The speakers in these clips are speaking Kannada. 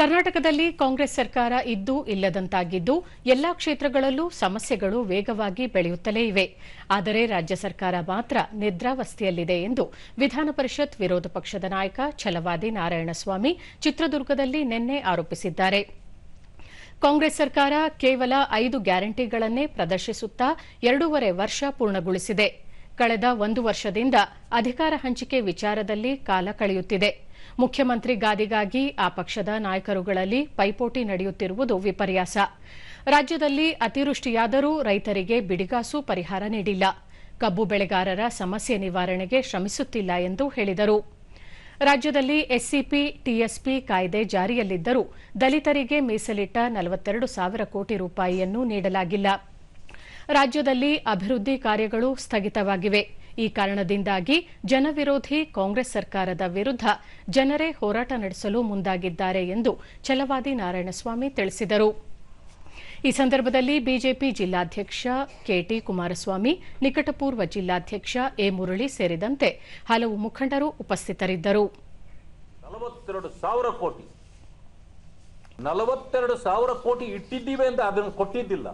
ಕರ್ನಾಟಕದಲ್ಲಿ ಕಾಂಗ್ರೆಸ್ ಸರ್ಕಾರ ಇದ್ದು ಇಲ್ಲದಂತಾಗಿದ್ದು, ಎಲ್ಲಾ ಕ್ಷೇತ್ರಗಳಲ್ಲೂ ಸಮಸ್ಯೆಗಳು ವೇಗವಾಗಿ ಬೆಳೆಯುತ್ತಲೇ ಇವೆ. ಆದರೆ ರಾಜ್ಯ ಸರ್ಕಾರ ಮಾತ್ರ ನಿದ್ರಾವಸ್ಥೆಯಲ್ಲಿದೆ ಎಂದು ವಿಧಾನ ಪರಿಷತ್ ವಿರೋಧ ಪಕ್ಷದ ನಾಯಕ ಛಲವಾದಿ ನಾರಾಯಣಸ್ವಾಮಿ ಚಿತ್ರದುರ್ಗದಲ್ಲಿ ನಿನ್ನೆ ಆರೋಪಿಸಿದ್ದಾರೆ. ಕಾಂಗ್ರೆಸ್ ಸರ್ಕಾರ ಕೇವಲ ಐದು ಗ್ಯಾರಂಟಿಗಳನ್ನೇ ಪ್ರದರ್ಶಿಸುತ್ತಾ ಎರಡೂವರೆ ವರ್ಷ ಪೂರ್ಣಗೊಳಿಸಿದೆ. ಕಳೆದ ಒಂದು ವರ್ಷದಿಂದ ಅಧಿಕಾರ ಹಂಚಿಕೆ ವಿಚಾರದಲ್ಲಿ ಕಾಲ ಕಳೆಯುತ್ತಿದೆ. ಮುಖ್ಯಮಂತ್ರಿ ಗಾದಿಗಾಗಿ ಆ ಪಕ್ಷದ ನಾಯಕರುಗಳಲ್ಲಿ ಪೈಪೋಟಿ ನಡೆಯುತ್ತಿರುವುದು ವಿಪರ್ಯಾಸ. ರಾಜ್ಯದಲ್ಲಿ ಅತಿವೃಷ್ಟಿಯಾದರೂ ರೈತರಿಗೆ ಬಿಡಿಗಾಸು ಪರಿಹಾರ ನೀಡಿಲ್ಲ. ಕಬ್ಬು ಬೆಳೆಗಾರರ ಸಮಸ್ಯೆ ನಿವಾರಣೆಗೆ ಶ್ರಮಿಸುತ್ತಿಲ್ಲ ಎಂದು ಹೇಳಿದರು. ರಾಜ್ಯದಲ್ಲಿ ಎಸ್ಸಿಪಿ, ಟಿಎಸ್ಪಿ ಕಾಯ್ದೆ ಜಾರಿಯಲ್ಲಿದ್ದರೂ ದಲಿತರಿಗೆ ಮೀಸಲಿಟ್ಟ ನಲವತ್ತೆರಡು ಸಾವಿರ ಕೋಟಿ ರೂಪಾಯಿಯನ್ನು ನೀಡಲಾಗಿಲ್ಲ. ರಾಜ್ಯದಲ್ಲಿ ಅಭಿವೃದ್ಧಿ ಕಾರ್ಯಗಳು ಸ್ಥಗಿತವಾಗಿವೆ. ಈ ಕಾರಣದಿಂದಾಗಿ ಜನವಿರೋಧಿ ಕಾಂಗ್ರೆಸ್ ಸರ್ಕಾರದ ವಿರುದ್ಧ ಜನರೇ ಹೋರಾಟ ನಡೆಸಲು ಮುಂದಾಗಿದ್ದಾರೆ ಎಂದು ಛಲವಾದಿ ನಾರಾಯಣಸ್ವಾಮಿ ತಿಳಿಸಿದರು. ಈ ಸಂದರ್ಭದಲ್ಲಿ ಬಿಜೆಪಿ ಜಿಲ್ಲಾಧ್ಯಕ್ಷ ಕೆಟಿ ಕುಮಾರಸ್ವಾಮಿ, ನಿಕಟಪೂರ್ವ ಜಿಲ್ಲಾಧ್ಯಕ್ಷ ಎ. ಮುರಳಿ ಸೇರಿದಂತೆ ಹಲವು ಮುಖಂಡರು ಉಪಸ್ಥಿತರಿದ್ದರು. ಕೋಟಿ ಇಟ್ಟಿದ್ದೀವಿ ಅಂತ ಅದನ್ನು ಕೊಟ್ಟಿದ್ದಿಲ್ಲ.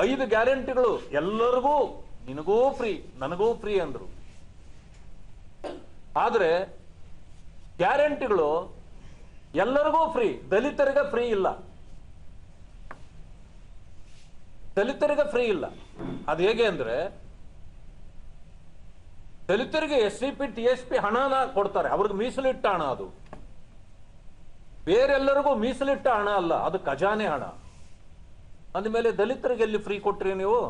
ಐದು ಗ್ಯಾರಂಟಿಗಳು ಎಲ್ಲರಿಗೂ, ನಿನಗೂ ಫ್ರೀ, ನನಗೂ ಫ್ರೀ ಅಂದ್ರು. ಆದ್ರೆ, ಗ್ಯಾರಂಟಿಗಳು ಎಲ್ಲರಿಗೂ ಫ್ರೀ, ದಲಿತರಿಗೆ ಫ್ರೀ ಇಲ್ಲ. ದಲಿತರಿಗೆ ಫ್ರೀ ಇಲ್ಲ. ಅದು ಹೇಗೆ ಅಂದ್ರೆ, ದಲಿತರಿಗೆ S C P, T S P ಹಣನ ಕೊಡ್ತಾರೆ. ಅವ್ರಿಗೆ ಮೀಸಲಿಟ್ಟ ಹಣ ಅದು. ಬೇರೆಲ್ಲರಿಗೂ ಮೀಸಲಿಟ್ಟ ಹಣ ಅಲ್ಲ, ಅದು ಖಜಾನೆ ಹಣ. ಅಂದಮೇಲೆ ದಲಿತರಿಗೆ ಎಲ್ಲಿ ಫ್ರೀ ಕೊಟ್ರಿ ನೀವು?